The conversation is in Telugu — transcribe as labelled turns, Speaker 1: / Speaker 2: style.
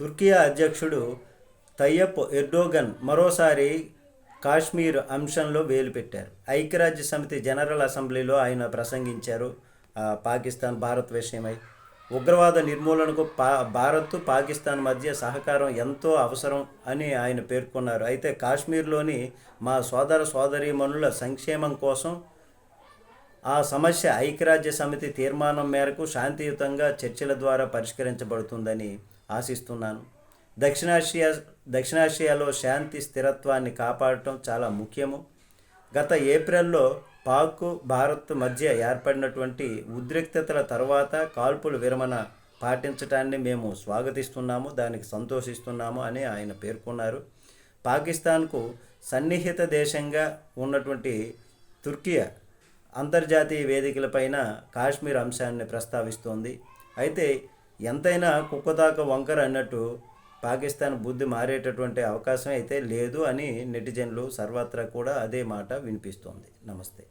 Speaker 1: తుర్కియా అధ్యక్షుడు తయ్యప్ ఎర్డోగన్ మరోసారి కాశ్మీర్ అంశంలో వేలు పెట్టారు ఐక్యరాజ్య సమితి జనరల్ అసెంబ్లీలో ఆయన ప్రసంగించారు. పాకిస్తాన్ భారత్ విషయమై. ఉగ్రవాద నిర్మూలనకు పా భారత్ పాకిస్తాన్ మధ్య సహకారం ఎంతో అవసరం అని ఆయన పేర్కొన్నారు. అయితే కాశ్మీర్లోని మా సోదర సోదరీమణుల సంక్షేమం కోసం ఆ సమస్య ఐక్యరాజ్య సమితి తీర్మానం మేరకు శాంతియుతంగా చర్చల ద్వారా పరిష్కరించబడుతుందని ఆశిస్తున్నాను. దక్షిణాసియా దక్షిణాసియాలో శాంతి స్థిరత్వాన్ని కాపాడటం చాలా ముఖ్యము. గత ఏప్రిల్లో పాక్ భారత్ మధ్య ఏర్పడినటువంటి ఉద్రిక్తతల తర్వాత కాల్పుల విరమణ పాటించటాన్ని మేము స్వాగతిస్తున్నాము దానికి సంతోషిస్తున్నాము అని ఆయన పేర్కొన్నారు. పాకిస్తాన్కు సన్నిహిత దేశంగా ఉన్నటువంటి తుర్కియా అంతర్జాతీయ వేదికలపైన కాశ్మీర్ అంశాన్ని ప్రస్తావిస్తోంది. అయితే ఎంతైనా కుక్కదాక వంకర అన్నట్టు పాకిస్తాన్ బుద్ధి మారేటటువంటి అవకాశం అయితే లేదు అని నెటిజన్లు సర్వత్రా కూడా అదే మాట వినిపిస్తోంది. నమస్తే.